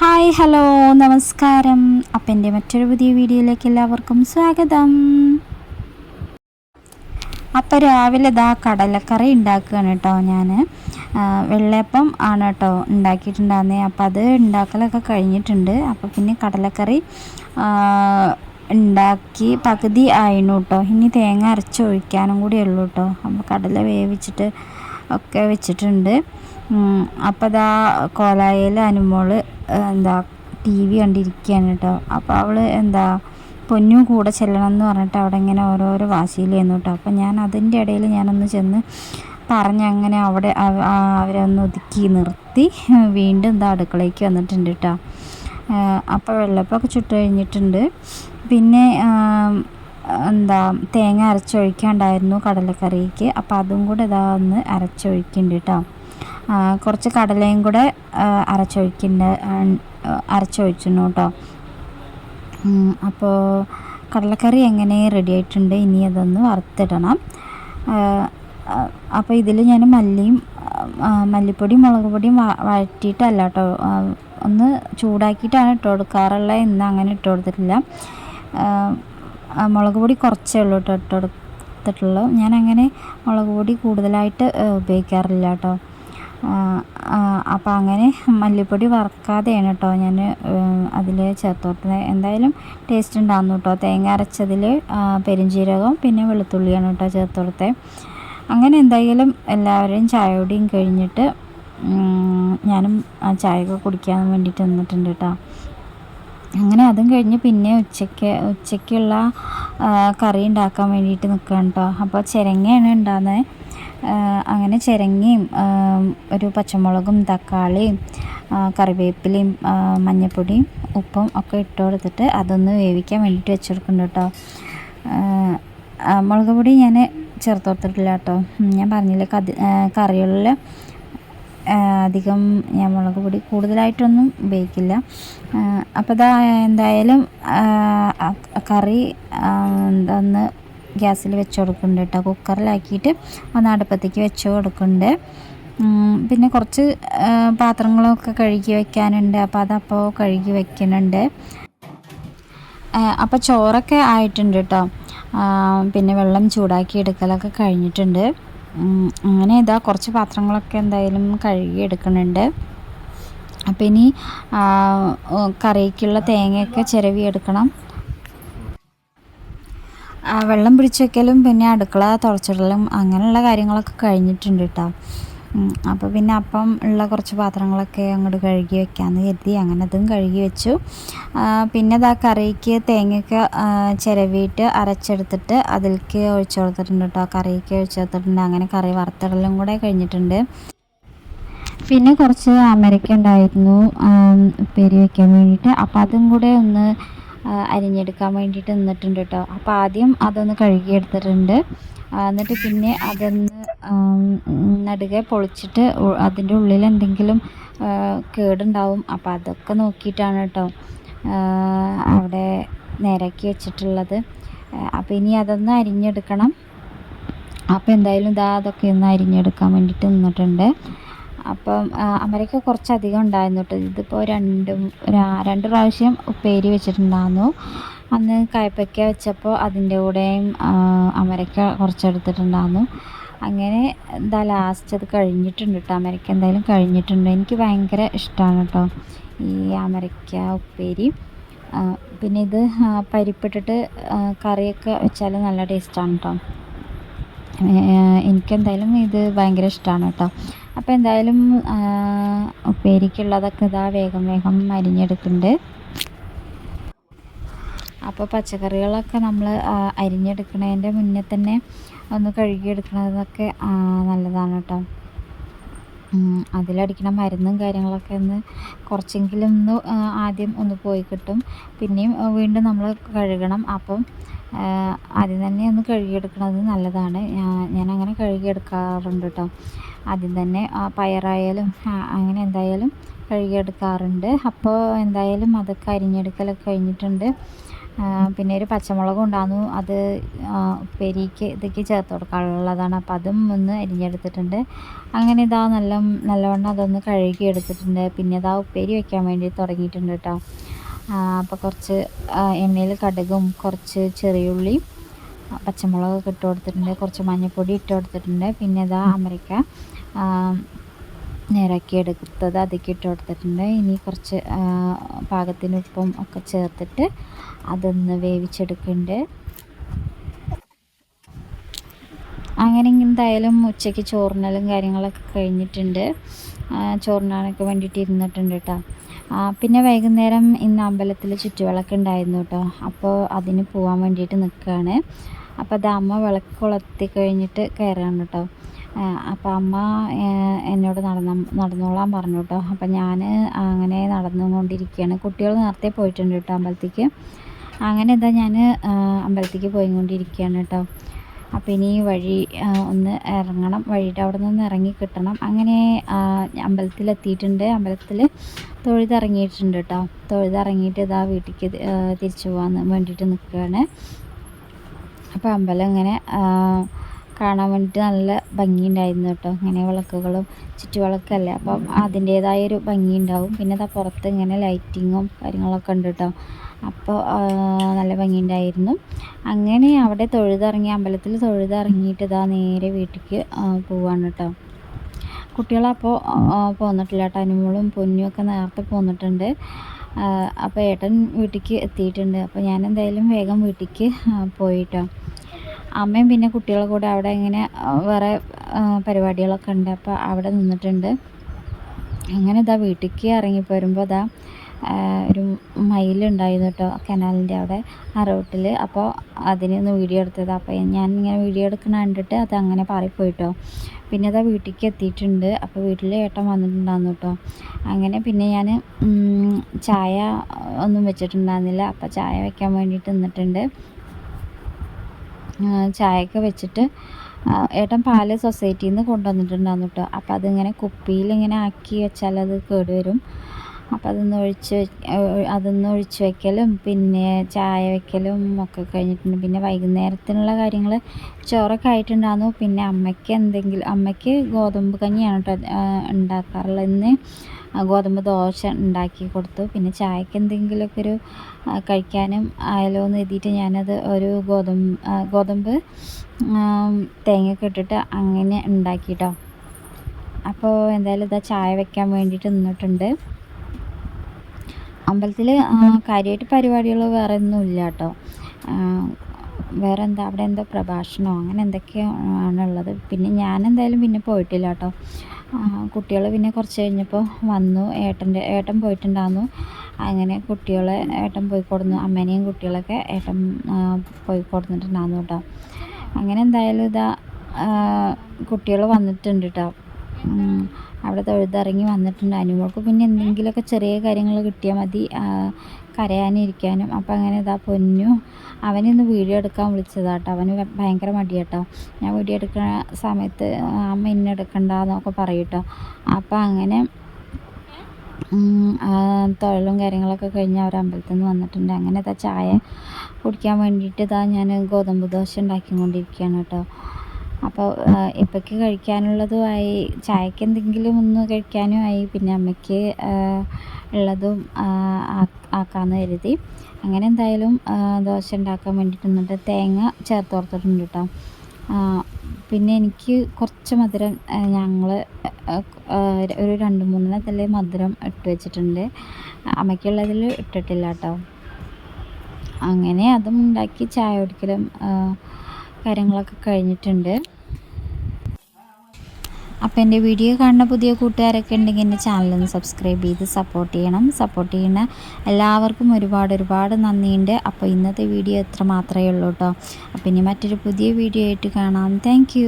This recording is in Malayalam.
ഹായ് ഹലോ നമസ്കാരം. അപ്പം എന്റെ മറ്റൊരു പുതിയ വീഡിയോയിലേക്ക് എല്ലാവർക്കും സ്വാഗതം. അപ്പം രാവിലെ ഇതാ കടലക്കറി ഉണ്ടാക്കുകയാണ് കേട്ടോ ഞാൻ വെള്ളയപ്പം ആണ് കേട്ടോ ഉണ്ടാക്കിയിട്ടുണ്ടായിരുന്നത് അപ്പം അത് ഉണ്ടാക്കലൊക്കെ കഴിഞ്ഞിട്ടുണ്ട്. അപ്പം പിന്നെ കടലക്കറി ഉണ്ടാക്കി പകുതി ആയിരുന്നു കേട്ടോ. ഇനി തേങ്ങ അരച്ചൊഴിക്കാനും കൂടി ഉള്ളൂ കേട്ടോ. അപ്പോൾ കടല വേവിച്ചിട്ട് ഒക്കെ വെച്ചിട്ടുണ്ട്. അപ്പോൾ അതാ കോലായിൽ അനുമോൾ എന്താ ടി വി കണ്ടിരിക്കുകയാണ് കേട്ടോ. അപ്പോൾ അവൾ എന്താ പൊന്നും കൂടെ ചെല്ലണം എന്ന് പറഞ്ഞിട്ട് അവിടെ ഇങ്ങനെ ഓരോരോ വാശിയിലായിരുന്നു കേട്ടോ. അപ്പോൾ ഞാൻ അതിന്റെ ഇടയിൽ ഞാനൊന്ന് ചെന്ന് പറഞ്ഞ് അങ്ങനെ അവിടെ അവ- അവരെ ഒന്ന് ഒതുക്കി നിർത്തി വീണ്ടും എന്താ അടുക്കളയ്ക്ക് വന്നിട്ടുണ്ട് കേട്ടോ. അപ്പോൾ വെള്ളപ്പൊക്കെ ചുട്ട് കഴിഞ്ഞിട്ടുണ്ട്. പിന്നെ എന്താ തേങ്ങ അരച്ചൊഴിക്കാണ്ടായിരുന്നു കടലക്കറിക്ക്. അപ്പോൾ അതും കൂടെ ഇതാ ഒന്ന് അരച്ചൊഴിക്കുന്നുണ്ട് കേട്ടോ കുറച്ച് കടലയും കൂടെ അരച്ചൊഴിക്കുന്നുണ്ട് അരച്ചൊഴിച്ചിരുന്നു കേട്ടോ. അപ്പോൾ കടലക്കറി എങ്ങനെ റെഡി ആയിട്ടുണ്ട് ഇനി അതൊന്ന് വറുത്തിടണം. അപ്പോൾ ഇതിൽ ഞാൻ മല്ലിയും മല്ലിപ്പൊടിയും മുളക് പൊടിയും വഴറ്റിയിട്ടല്ല കേട്ടോ. ഒന്ന് ചൂടാക്കിയിട്ടാണ് ഇട്ട് കൊടുക്കാറുള്ളത് ഇന്ന് അങ്ങനെ ഇട്ട് കൊടുത്തിട്ടില്ല. മുളക് പൊടി കുറച്ചേ ഉള്ളൂ കേട്ടോ ഇട്ട് ഞാൻ അങ്ങനെ മുളക് പൊടി കൂടുതലായിട്ട് ഉപയോഗിക്കാറില്ല കേട്ടോ. അപ്പോൾ അങ്ങനെ മല്ലിപ്പൊടി വറക്കാതെയാണ് കേട്ടോ ഞാൻ അതിൽ ചേർത്തോട്ടത് എന്തായാലും ടേസ്റ്റ് ഉണ്ടാകുന്നു കേട്ടോ. തേങ്ങ അരച്ചതിൽ പെരുംജീരകം പിന്നെ വെളുത്തുള്ളിയാണ് കേട്ടോ ചേർത്തോടത്തെ. അങ്ങനെ എന്തായാലും എല്ലാവരെയും ചായയോടെയും കഴിഞ്ഞിട്ട് ഞാനും ചായയൊക്കെ കുടിക്കാൻ വേണ്ടിയിട്ട് നിന്നിട്ടുണ്ട് കേട്ടോ. അങ്ങനെ അതും കഴിഞ്ഞ് പിന്നെ ഉച്ചയ്ക്ക് ഉച്ചയ്ക്കുള്ള കറി ഉണ്ടാക്കാൻ വേണ്ടിയിട്ട് നിൽക്കുകയാണ് കേട്ടോ അപ്പോൾ ചിരങ്ങയാണ് ഉണ്ടാകുന്നത് അങ്ങനെ ചിരങ്ങയും ഒരു പച്ചമുളകും തക്കാളിയും കറിവേപ്പിലയും മഞ്ഞൾപ്പൊടിയും ഉപ്പും ഒക്കെ ഇട്ട് കൊടുത്തിട്ട് അതൊന്ന് വേവിക്കാൻ വേണ്ടിയിട്ട് വെച്ചെടുക്കുന്നുണ്ട് കേട്ടോ ആ, ആ, മുളക് പൊടി ഞാൻ ചേർത്ത് കൊടുത്തിട്ടില്ല കേട്ടോ ഞാൻ പറഞ്ഞില്ലേ കറികളിൽ അധികം ഞാൻ മുളക് പൊടി കൂടുതലായിട്ടൊന്നും ഉപയോഗിക്കില്ല. അപ്പോൾ ഇതാ എന്തായാലും കറി ഒന്ന് ഗ്യാസിൽ വെച്ച് കൊടുക്കുന്നുണ്ട് കേട്ടോ. കുക്കറിലാക്കിയിട്ട് ഒന്ന് അടുപ്പത്തേക്ക് വെച്ച് കൊടുക്കുന്നുണ്ട്. പിന്നെ കുറച്ച് പാത്രങ്ങളൊക്കെ കഴുകി വെക്കാനുണ്ട്. അപ്പോൾ അതപ്പോൾ കഴുകി വെക്കുന്നുണ്ട്. അപ്പോൾ ചോറൊക്കെ ആയിട്ടുണ്ട് കേട്ടോ. പിന്നെ വെള്ളം ചൂടാക്കി എടുക്കലൊക്കെ കഴിഞ്ഞിട്ടുണ്ട്. അങ്ങനെ ഇതാ കുറച്ച് പാത്രങ്ങളൊക്കെ എന്തായാലും കഴുകി എടുക്കുന്നുണ്ട്. അപ്പം ഇനി കറിക്കുള്ള തേങ്ങയൊക്കെ ചിരവി എടുക്കണം. വെള്ളം പിടിച്ച് വെക്കലും പിന്നെ അടുക്കള തുളച്ചിടലും അങ്ങനെയുള്ള കാര്യങ്ങളൊക്കെ കഴിഞ്ഞിട്ടുണ്ട് കേട്ടോ അപ്പോൾ പിന്നെ അപ്പം ഉള്ള കുറച്ച് പാത്രങ്ങളൊക്കെ അങ്ങോട്ട് കഴുകി വെക്കാമെന്ന് കരുതി അങ്ങനെ അതും കഴുകി വെച്ചു. പിന്നെ ഇതാ കറിക്ക് തേങ്ങയൊക്കെ ചിരവിയിട്ട് അരച്ചെടുത്തിട്ട് അതിലേക്ക് ഒഴിച്ചു കൊടുത്തിട്ടുണ്ട് കേട്ടോ കറിക്ക് ഒഴിച്ചു കൊടുത്തിട്ടുണ്ട്. അങ്ങനെ കറി വറുത്തിടലും കൂടെ കഴിഞ്ഞിട്ടുണ്ട്. പിന്നെ കുറച്ച് അമരക്ക ഉണ്ടായിരുന്നു പേര് വെക്കാൻ വേണ്ടിയിട്ട്. അപ്പോൾ അതും കൂടെ ഒന്ന് അരിഞ്ഞെടുക്കാൻ വേണ്ടിയിട്ട് നിന്നിട്ടുണ്ട് കേട്ടോ അപ്പോൾ ആദ്യം അതൊന്ന് കഴുകിയെടുത്തിട്ടുണ്ട്. എന്നിട്ട് പിന്നെ അതൊന്ന് നടുകെ പൊളിച്ചിട്ട് അതിന്റെ ഉള്ളിൽ എന്തെങ്കിലും കേടുണ്ടാവും. അപ്പോൾ അതൊക്കെ നോക്കിയിട്ടാണ് കേട്ടോ അവിടെ നേരാക്കി വെച്ചിട്ടുള്ളത്. അപ്പോൾ ഇനി അതൊന്ന് അരിഞ്ഞെടുക്കണം. അപ്പോൾ എന്തായാലും ഇതാ അതൊക്കെ ഒന്ന് അരിഞ്ഞെടുക്കാൻ വേണ്ടിയിട്ട് നിന്നിട്ടുണ്ട്. അപ്പം അമരയ്ക്ക് കുറച്ചധികം ഉണ്ടായിരുന്നു കേട്ടോ ഇതിപ്പോൾ രണ്ടും രണ്ട് പ്രാവശ്യം ഉപ്പേരി വെച്ചിട്ടുണ്ടായിരുന്നു അന്ന് കയ്പ്പയ്ക്ക വെച്ചപ്പോൾ അതിന്റെ കൂടെയും അമരയ്ക്ക കുറച്ചെടുത്തിട്ടുണ്ടായിരുന്നു അങ്ങനെ എന്താ ലാസ്റ്റ് അത് കഴിഞ്ഞിട്ടുണ്ട് കേട്ടോ അമരയ്ക്ക എന്തായാലും കഴിഞ്ഞിട്ടുണ്ട്. എനിക്ക് ഭയങ്കര ഇഷ്ടമാണ് കേട്ടോ ഈ അമരയ്ക്ക ഉപ്പേരി. പിന്നെ ഇത് പരിപ്പിട്ടിട്ട് കറിയൊക്കെ വെച്ചാൽ നല്ല ടേസ്റ്റാണ് കേട്ടോ എനിക്കെന്തായാലും ഇത് ഭയങ്കര ഇഷ്ടമാണ് കേട്ടോ അപ്പോൾ എന്തായാലും ഉപ്പേരിക്കുള്ളതൊക്കെ ഇതാ വേഗം വേഗം അരിഞ്ഞെടുക്കുന്നുണ്ട് അപ്പോൾ പച്ചക്കറികളൊക്കെ നമ്മൾ അരിഞ്ഞെടുക്കുന്നതിന്റെ മുന്നേ തന്നെ ഒന്ന് കഴുകിയെടുക്കുന്നതൊക്കെ നല്ലതാണ് കേട്ടോ. അതിലടിക്കണ മരുന്നും കാര്യങ്ങളൊക്കെ ഒന്ന് കുറച്ചെങ്കിലും ഒന്ന് ആദ്യം ഒന്ന് പോയി കിട്ടും. പിന്നെയും വീണ്ടും നമ്മൾ കഴുകണം. അപ്പം ആദ്യം തന്നെ ഒന്ന് കഴുകിയെടുക്കുന്നത് നല്ലതാണ്. ഞാൻ ഞാനങ്ങനെ കഴുകിയെടുക്കാറുണ്ട് കേട്ടോ. ആദ്യം തന്നെ പയറായാലും അങ്ങനെ എന്തായാലും കഴുകിയെടുക്കാറുണ്ട്. അപ്പോൾ എന്തായാലും അതൊക്കെ അരിഞ്ഞെടുക്കലൊക്കെ കഴിഞ്ഞിട്ടുണ്ട്. പിന്നെ ഒരു പച്ചമുളകും ഉണ്ടായിരുന്നു അത് ഉപ്പേരിക്ക് ഇതൊക്കെ ചേർത്ത് കൊടുക്കാനുള്ളതാണ്. അപ്പം അതും ഒന്ന് അരിഞ്ഞെടുത്തിട്ടുണ്ട്. അങ്ങനെ ഇതാ നല്ല നല്ലവണ്ണം അതൊന്ന് കഴുകി എടുത്തിട്ടുണ്ട്. പിന്നെ ഇതാ ഉപ്പേരി വെക്കാൻ വേണ്ടി തുടങ്ങിയിട്ടുണ്ട് കേട്ടോ അപ്പോൾ കുറച്ച് എണ്ണയിൽ കടുകും കുറച്ച് ചെറിയുള്ളിയും പച്ചമുളകൊക്കെ ഇട്ട് കൊടുത്തിട്ടുണ്ട്. കുറച്ച് മഞ്ഞൾപ്പൊടി ഇട്ട് കൊടുത്തിട്ടുണ്ട്. പിന്നെ ഇതാ അമരിക്ക. നേരാക്കി എടുത്തത് അതിലേക്ക് ഇട്ട് കൊടുത്തിട്ടുണ്ട്. ഇനി കുറച്ച് പാകത്തിന് ഉപ്പും ഒക്കെ ചേർത്തിട്ട് അതൊന്ന് വേവിച്ചെടുക്കുന്നുണ്ട്. അങ്ങനെ എന്തായാലും ഉച്ചയ്ക്ക് ചോറിനലും കാര്യങ്ങളൊക്കെ കഴിഞ്ഞിട്ടുണ്ട്. ചോറിനാനൊക്കെ വേണ്ടിയിട്ട് ഇരുന്നിട്ടുണ്ട് കേട്ടോ. പിന്നെ വൈകുന്നേരം ഇന്ന് അമ്പലത്തിൽ ചുറ്റുവിളക്ക് ഉണ്ടായിരുന്നു കേട്ടോ. അപ്പോൾ അതിന് പോകാൻ വേണ്ടിയിട്ട് നിൽക്കുകയാണ്. അപ്പോൾ അത് അമ്മ വിളക്ക് കൊളുത്തി കഴിഞ്ഞിട്ട് കയറാണ് കേട്ടോ അപ്പോൾ അമ്മ എന്നോട് നടന്ന നടന്നോളാൻ പറഞ്ഞു കേട്ടോ അപ്പോൾ ഞാൻ അങ്ങനെ നടന്നുകൊണ്ടിരിക്കുകയാണ് കുട്ടികൾ നേരത്തെ പോയിട്ടുണ്ട് കേട്ടോ അമ്പലത്തേക്ക്. അങ്ങനെ എന്താ ഞാൻ അമ്പലത്തേക്ക് പോയിക്കൊണ്ടിരിക്കുകയാണ് കേട്ടോ അപ്പോൾ ഇനി വഴി ഒന്ന് ഇറങ്ങണം. വഴിയുടെ അവിടെ നിന്ന് ഇറങ്ങി കിട്ടണം. അങ്ങനെ അമ്പലത്തിൽ എത്തിയിട്ടുണ്ട് അമ്പലത്തിൽ തൊഴുതിറങ്ങിയിട്ടുണ്ട് കേട്ടോ തൊഴുതിറങ്ങിയിട്ട് ഇതാ വീട്ടിലേക്ക് തിരിച്ചു പോകാൻ വേണ്ടിയിട്ട് നിൽക്കുകയാണ് അപ്പോൾ അമ്പലം ഇങ്ങനെ കാണാൻ വേണ്ടിയിട്ട് നല്ല ഭംഗിയുണ്ടായിരുന്നു കേട്ടോ. ഇങ്ങനെ വിളക്കുകളും ചുറ്റുവിളക്കല്ലേ. അപ്പം അതിന്റേതായൊരു ഭംഗി ഉണ്ടാവും പിന്നെ അതാ പുറത്ത് ഇങ്ങനെ ലൈറ്റിങ്ങും കാര്യങ്ങളൊക്കെ ഉണ്ട് കേട്ടോ. അപ്പോൾ നല്ല ഭംഗിയുണ്ടായിരുന്നു. അങ്ങനെ അവിടെ തൊഴുതിറങ്ങി അമ്പലത്തിൽ തൊഴുതിറങ്ങിയിട്ട് ഇതാ നേരെ വീട്ടിലേക്ക് പോവാണ് കേട്ടോ. കുട്ടികളപ്പോൾ പോന്നിട്ടില്ല കേട്ടോ. അനുമോളും പൊന്നും ഒക്കെ നേരത്തെ പോന്നിട്ടുണ്ട്. അപ്പോൾ ഏട്ടൻ വീട്ടിലേക്ക് എത്തിയിട്ടുണ്ട്. അപ്പോൾ ഞാൻ എന്തായാലും വേഗം വീട്ടിലേക്ക് പോയിട്ടോ. അമ്മയും പിന്നെ കുട്ടികളെ കൂടെ അവിടെ ഇങ്ങനെ വേറെ പരിപാടികളൊക്കെ ഉണ്ട്. അപ്പോൾ അവിടെ നിന്നിട്ടുണ്ട്. അങ്ങനെ ഇതാ വീട്ടിലേക്ക് ഇറങ്ങി വരുമ്പോൾ ഇതാ ഒരു മയിലുണ്ടായിരുന്നു കേട്ടോ കനാലിന്റെ അവിടെ ആ റോട്ടിൽ. അപ്പോൾ അതിനൊന്ന് വീഡിയോ എടുത്തത്. അപ്പോൾ ഞാൻ ഇങ്ങനെ വീഡിയോ എടുക്കണ കണ്ടിട്ട് അത് അങ്ങനെ പാറിപ്പോയിട്ടോ. പിന്നെ അതാ വീട്ടിലേക്ക് എത്തിയിട്ടുണ്ട്. അപ്പോൾ വീട്ടിൽ ഏട്ടൻ വന്നിട്ടുണ്ടായിരുന്നു കേട്ടോ. അങ്ങനെ പിന്നെ ഞാൻ ചായ ഒന്നും വെച്ചിട്ടുണ്ടായിരുന്നില്ല. അപ്പോൾ ചായ വെക്കാൻ വേണ്ടിയിട്ട് നിന്നിട്ടുണ്ട്. ചായയൊക്കെ വെച്ചിട്ട് ഏട്ടൻ പാൽ സൊസൈറ്റിയിൽ നിന്ന് കൊണ്ടുവന്നിട്ടുണ്ടായിരുന്നു കേട്ടോ. അപ്പോൾ അതിങ്ങനെ കുപ്പിയിൽ ഇങ്ങനെ ആക്കി വെച്ചാൽ അത് കേടുവരും. അപ്പോൾ അതൊന്ന് ഒഴിച്ച് അതൊന്ന് ഒഴിച്ച് വെക്കലും പിന്നെ ചായ വെക്കലും ഒക്കെ കഴിഞ്ഞിട്ടുണ്ട്. പിന്നെ വൈകുന്നേരത്തിനുള്ള കാര്യങ്ങൾ ചോറൊക്കെ ആയിട്ടുണ്ടായിരുന്നു പിന്നെ അമ്മയ്ക്ക് എന്തെങ്കിലും അമ്മയ്ക്ക് ഗോതമ്പ് കഞ്ഞിയാണ് കേട്ടോ ഉണ്ടാക്കാറുള്ളത്. ഇന്ന് ഗോതമ്പ് ദോശ ഉണ്ടാക്കി കൊടുത്തു. പിന്നെ ചായക്ക് എന്തെങ്കിലുമൊക്കെ ഒരു കഴിക്കാനും ആയാലോ എന്ന് എഴുതിയിട്ട് ഞാനത് ഒരു ഗോതമ്പ് ഗോതമ്പ് തേങ്ങയൊക്കെ ഇട്ടിട്ട് അങ്ങനെ ഉണ്ടാക്കിട്ടോ അപ്പോൾ എന്തായാലും ഇതാ ചായ വെക്കാൻ വേണ്ടിയിട്ട് നിന്നിട്ടുണ്ട്. അമ്പലത്തിൽ കാര്യമായിട്ട് പരിപാടികൾ വേറെ ഒന്നും ഇല്ല കേട്ടോ വേറെ എന്താ അവിടെ എന്തോ പ്രഭാഷണോ അങ്ങനെ എന്തൊക്കെയോ ആണുള്ളത്. പിന്നെ ഞാൻ എന്തായാലും പിന്നെ പോയിട്ടില്ല കേട്ടോ കുട്ടികൾ പിന്നെ കുറച്ച് കഴിഞ്ഞപ്പോൾ വന്നു. ഏട്ടന്റെ ഏട്ടൻ പോയിട്ടുണ്ടായിരുന്നു അങ്ങനെ കുട്ടികളെ ഏട്ടൻ പോയി കൊടുന്നു. അമ്മേനെയും കുട്ടികളൊക്കെ ഏട്ടൻ പോയി കൊടുത്തിട്ടുണ്ടായിരുന്നു കേട്ടോ. അങ്ങനെ എന്തായാലും ഇതാ കുട്ടികൾ വന്നിട്ടുണ്ട് കേട്ടോ അവിടെ തൊഴുതിറങ്ങി വന്നിട്ടുണ്ട്. അനുമോൾക്ക് പിന്നെ എന്തെങ്കിലുമൊക്കെ ചെറിയ കാര്യങ്ങൾ കിട്ടിയാൽ മതി. കരയാനിരിക്കാനും. അപ്പം അങ്ങനെ ഇതാ പൊന്നു. അവനൊന്ന് വീഡിയോ എടുക്കാൻ വിളിച്ചതാട്ടോ അവന് ഭയങ്കര മടിയാട്ടോ. ഞാൻ വീഡിയോ എടുക്കുന്ന സമയത്ത് അമ്മ ഇന്നെ എടുക്കണ്ടെന്നൊക്കെ പറയട്ടോ അപ്പം അങ്ങനെ തൊഴിലും കാര്യങ്ങളൊക്കെ കഴിഞ്ഞ് അവർ അമ്പലത്തിൽ നിന്ന് വന്നിട്ടുണ്ട്. അങ്ങനെ ഇതാ ചായ കുടിക്കാൻ വേണ്ടിയിട്ട് ഇതാ ഞാൻ ഗോതമ്പ് ദോശ ഉണ്ടാക്കിക്കൊണ്ടിരിക്കുകയാണ് കേട്ടോ അപ്പോൾ ഇപ്പയ്ക്ക് കഴിക്കാനുള്ളതുമായി ചായക്ക് എന്തെങ്കിലും ഒന്ന് കഴിക്കാനും ആയി പിന്നെ അമ്മയ്ക്ക് ഉള്ളതും ആക്കാമെന്ന് കരുതി. അങ്ങനെ എന്തായാലും ദോശ ഉണ്ടാക്കാൻ വേണ്ടിയിട്ട് എന്നിട്ട് തേങ്ങ ചേർത്ത് കൊടുത്തിട്ടുണ്ട് കേട്ടോ പിന്നെ എനിക്ക് കുറച്ച് മധുരം ഞങ്ങൾ ഒരു രണ്ട് മൂന്നെണ്ണത്തിലെ മധുരം ഇട്ട് വെച്ചിട്ടുണ്ട്. അമ്മയ്ക്കുള്ളതിൽ ഇട്ടിട്ടില്ല കേട്ടോ അങ്ങനെ അതും ഉണ്ടാക്കി ചായ കുടിക്കലും കാര്യങ്ങളൊക്കെ കഴിഞ്ഞിട്ടുണ്ട്. അപ്പോൾ എന്റെ വീഡിയോ കാണുന്ന പുതിയ കൂട്ടുകാരൊക്കെ ഉണ്ടെങ്കിൽ എന്റെ ചാനലൊന്ന് സബ്സ്ക്രൈബ് ചെയ്ത് സപ്പോർട്ട് ചെയ്യണം. സപ്പോർട്ട് ചെയ്യുന്ന എല്ലാവർക്കും ഒരുപാട് ഒരുപാട് നന്ദിയുണ്ട്. അപ്പോൾ ഇന്നത്തെ വീഡിയോ എത്ര മാത്രമേ ഉള്ളൂ കേട്ടോ അപ്പോൾ ഇനി മറ്റൊരു പുതിയ വീഡിയോ ആയിട്ട് കാണാം. താങ്ക്